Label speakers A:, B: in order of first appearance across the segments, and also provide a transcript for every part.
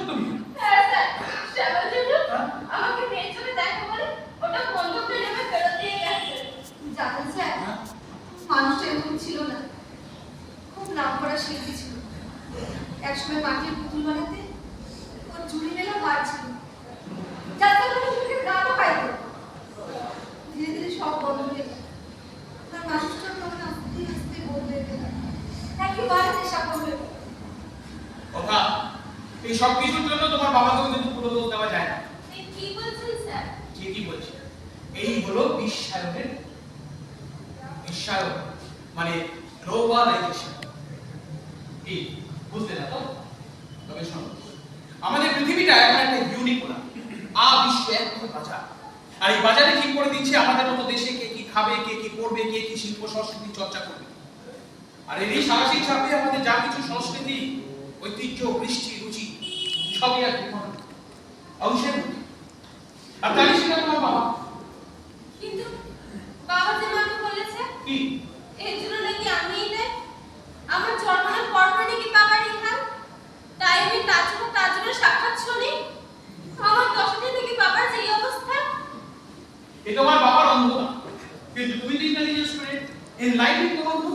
A: সব তুমি
B: হ্যাঁ
A: হ্যাঁ? হ্যাঁ?
C: মানুষটা এরকম ছিল না খুব নাম করা শিল্পী ছিল একসময় মাটির পুতুল বানাতে ওর চুরি মেলা ভার ছিল যাতে মুখে গানও পাইত ধীরে ধীরে সব বন্ধ হয়ে গেল তার মানুষটা তখন আস্তে আস্তে বদলে গেল একেবারে নেশা করবে
A: এই সব কিছুর জন্য তোমার বাবাকেও কিন্তু পুরো দোষ দেওয়া যায় না।
B: এই কি বলছেন স্যার?
A: ঠিকই বলছে। এই হলো বিশ্বায়নের বিশ্বায়ন মানে গ্লোবালাইজেশন কি বুঝতে না তো? তবে শোনো আমাদের পৃথিবীটা এমন একটা ইউনিক না আ বিশ্ব এক কোনো বাজার। আর এই বাজারে ঠিক করে দিচ্ছে আমাদের মতো দেশে কে কি খাবে কে কি করবে কে কি শিল্প সংস্কৃতি চর্চা করবে। আর এই সামাজিক চাপে আমাদের যা কিছু সংস্কৃতি ঐতিহ্য রুচি সবই এক অংশের আর তাই সেটা তোমার বাবা।
B: কিন্তু বাবা যে আমাকে বলেছে
A: কি?
B: এর জন্য নাকি আমিই দেয় আমার জন্মের পরপর নাকি বাবা নিহাল তাই আমি তাজুর তাজুরের সাক্ষাৎ শুনি। আমার দশাতে নাকি বাবার যে এই অবস্থা?
A: এ তোমার বাবার অন্ধতা কিন্তু তুমি তো ইন্টেলিজেন্ট স্টুডেন্ট এনলাইটেড কোন অন্ধ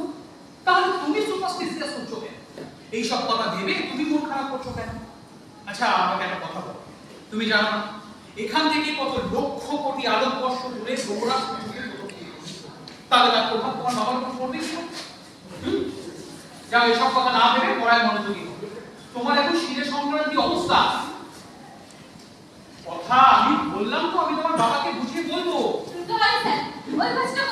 A: তাহলে তুমি সুপারস্টিশিয়াস হচ্ছো কেন? এই সব কথা ভেবে তুমি মন খারাপ করছ কেন? আচ্ছা আমাকে একটা কথা বলো। তুমি জানো, এখান থেকে কত লক্ষ কোটি আলোকবর্ষ দূরে সূর্যের তাহলে তার প্রভাব তোমার বাবার উপর পড়বে করে? এসব কথা না ভেবে পড়ায় মনোযোগী। তোমার এখন শিরে সংক্রান্তি অবস্থা। কথা আমি বললাম তো, আমি তোমার বাবাকে বুঝিয়ে বলব।
B: ওই কাজটা